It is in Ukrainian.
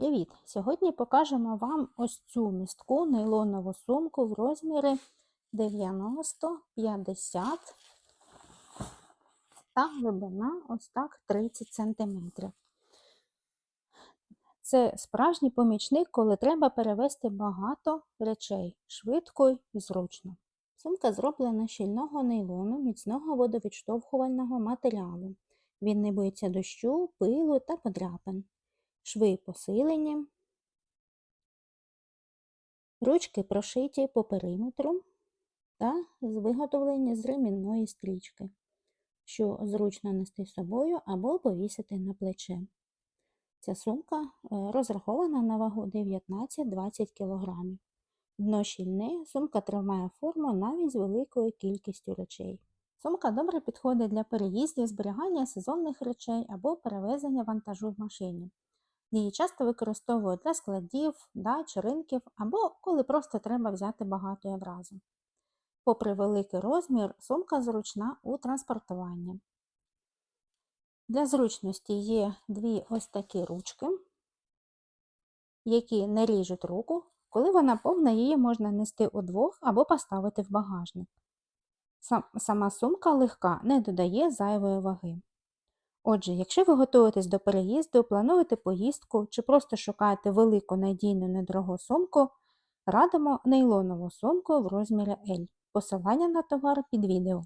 Привіт! Сьогодні покажемо вам ось цю містку нейлонову сумку в розмірі 90, 50 та глибина ось так 30 см. Це справжній помічник, коли треба перевезти багато речей швидко і зручно. Сумка зроблена щільного нейлону, міцного водовідштовхувального матеріалу. Він не боїться дощу, пилу та подряпин. Шви посилені, ручки прошиті по периметру та виготовлені з ремінної стрічки, що зручно нести з собою або повісити на плече. Ця сумка е, розрахована на вагу 19-20 кг. Дно щільне, сумка тримає форму навіть з великою кількістю речей. Сумка добре підходить для переїздів, зберігання сезонних речей або перевезення вантажу в машині. Її часто використовують для складів, дач, ринків або коли просто треба взяти багато одразу. Попри великий розмір, сумка зручна у транспортуванні. Для зручності є дві ось такі ручки, які не ріжуть руку. Коли вона повна, її можна нести удвох або поставити в багажник. Сама сумка легка, не додає зайвої ваги. Отже, якщо ви готуєтесь до переїзду, плануєте поїздку чи просто шукаєте велику надійну недорогу сумку, радимо нейлонову сумку в розмірі L. Посилання на товар під відео.